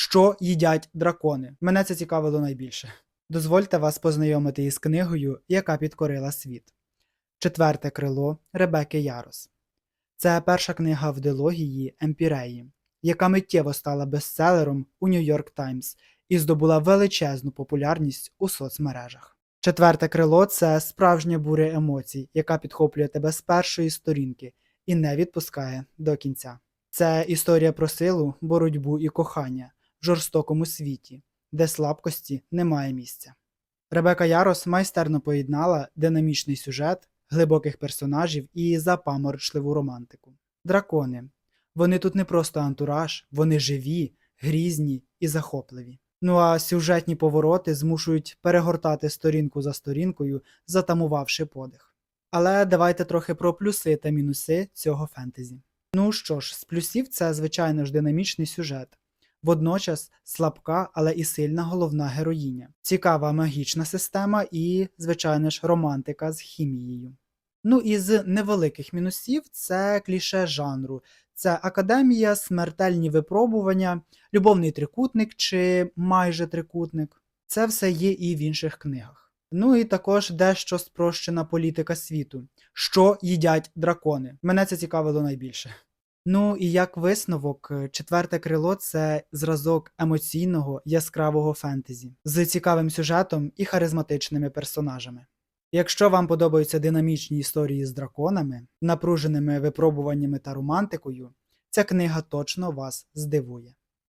Що їдять дракони? Мене це цікавило найбільше. Дозвольте вас познайомити із книгою, яка підкорила світ. Четверте крило Ребекки Ярос. Це перша книга в дилогії Емпіреї, яка миттєво стала бестселером у Нью-Йорк Таймс і здобула величезну популярність у соцмережах. Четверте крило це справжня буря емоцій, яка підхоплює тебе з першої сторінки і не відпускає до кінця. Це історія про силу, боротьбу і кохання жорстокому світі, де слабкості немає місця. Ребека Ярос майстерно поєднала динамічний сюжет, глибоких персонажів і запаморочливу романтику. Дракони. Вони тут не просто антураж, вони живі, грізні і захопливі. Ну а сюжетні повороти змушують перегортати сторінку за сторінкою, затамувавши подих. Але давайте трохи про плюси та мінуси цього фентезі. Ну що ж, з плюсів це, звичайно ж, динамічний сюжет. Водночас слабка, але і сильна головна героїня, цікава магічна система і, звичайно ж, романтика з хімією. Ну і з невеликих мінусів це кліше жанру, це академія, смертельні випробування, любовний трикутник чи майже трикутник. Це все є і в інших книгах. Ну і також дещо спрощена політика світу. Що їдять дракони? Мене це цікавило найбільше. Ну і як висновок, е, четверте крило це зразок емоційного яскравого фентезі з цікавим сюжетом і харизматичними персонажами. Якщо вам подобаються динамічні історії з драконами, напруженими випробуваннями та романтикою, ця книга точно вас здивує.